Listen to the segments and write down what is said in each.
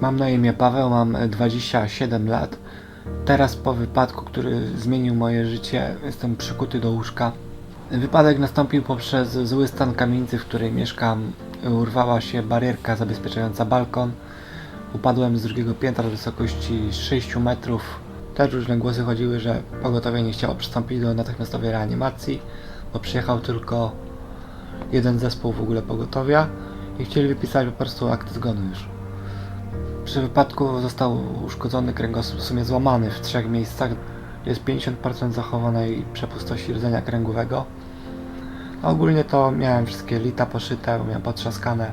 Mam na imię Paweł, mam e, 27 lat. Teraz po wypadku, który zmienił moje życie, jestem przykuty do łóżka. Wypadek nastąpił poprzez zły stan kamienicy, w której mieszkam. Urwała się barierka zabezpieczająca balkon. Upadłem z drugiego piętra do wysokości 6 metrów. Też różne głosy chodziły, że pogotowie nie chciało przystąpić do natychmiastowej reanimacji, bo przyjechał tylko jeden zespół w ogóle pogotowia i chcieli wypisać po prostu akt zgonu już. Przy wypadku został uszkodzony kręgosłup, w sumie złamany w trzech miejscach. Jest 50% zachowanej przepustości rdzenia kręgowego. Ogólnie to miałem wszystkie lita poszyte, miałem potrzaskane,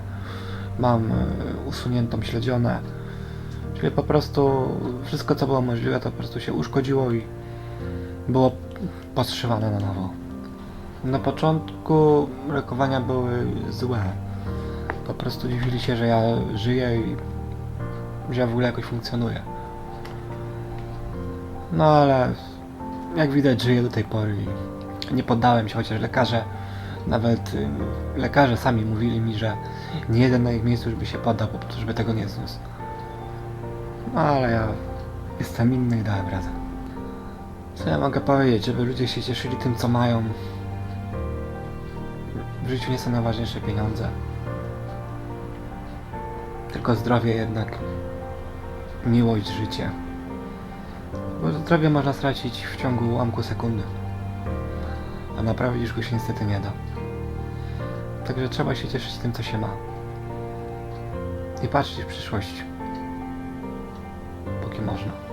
mam e, usuniętą śledzionę. Czyli po prostu wszystko co było możliwe to po prostu się uszkodziło i było podszywane na nowo. Na początku rokowania były złe. Po prostu dziwili się, że ja żyję i że ja w ogóle jakoś funkcjonuję. No ale jak widać żyję do tej pory i nie poddałem się, chociaż lekarze, nawet y, lekarze sami mówili mi, że nie jeden na ich miejscu już by się poddał, żeby tego nie zniósł. No ale ja jestem inny i dałem radę. Co ja mogę powiedzieć, żeby ludzie się cieszyli tym co mają. W życiu nie są najważniejsze pieniądze. Tylko zdrowie jednak miłość, życie. Bo zdrowie można stracić w ciągu ułamku sekundy. A naprawić już go się niestety nie da. Także trzeba się cieszyć tym, co się ma. I patrzeć w przyszłość. Póki można.